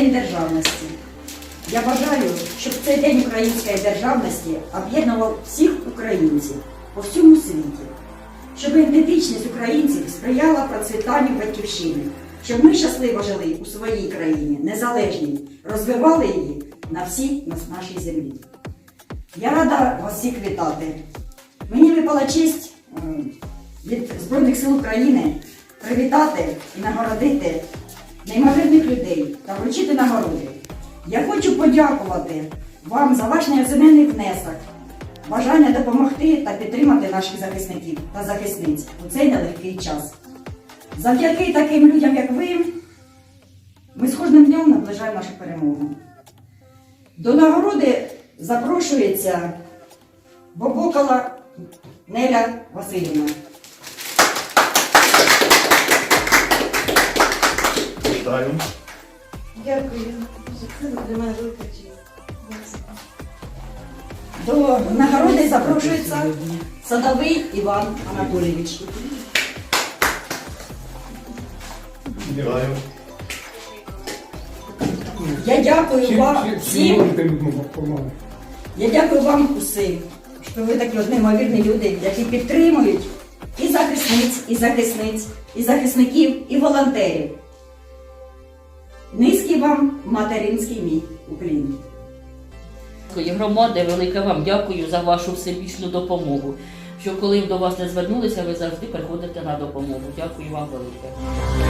День державності. Я бажаю, щоб цей день української державності об'єднував всіх українців по всьому світі, щоб ідентичність українців сприяла процвітанню батьківщини, щоб ми щасливо жили у своїй країні, незалежній, розвивали її на всій нашій землі. Я рада вас всіх вітати. Мені випала честь е, від Збройних сил України привітати і нагородити неймовірних людей та вручити нагороди. Я хочу подякувати вам за ваш неоцінений внесок, бажання допомогти та підтримати наших захисників та захисниць у цей нелегкий час. Завдяки таким людям, як ви, ми з кожним днем наближаємо нашу перемогу. До нагороди запрошується Бобокала Неля Васильівна. Вітаю. Дякую. Це для мене велика честь. До нагороди запрошується Садовий Іван Анатолійович. Вітаю. Я дякую вам всім. Я дякую вам усім, що ви такі от неймовірні люди, які підтримують і захисниць, і захисниць, і захисників, і волонтерів. Низький вам материнський мій. Дякую, громади, велике вам дякую за вашу всебічну допомогу. Що коли до вас не звернулися, ви завжди приходите на допомогу. Дякую вам велике.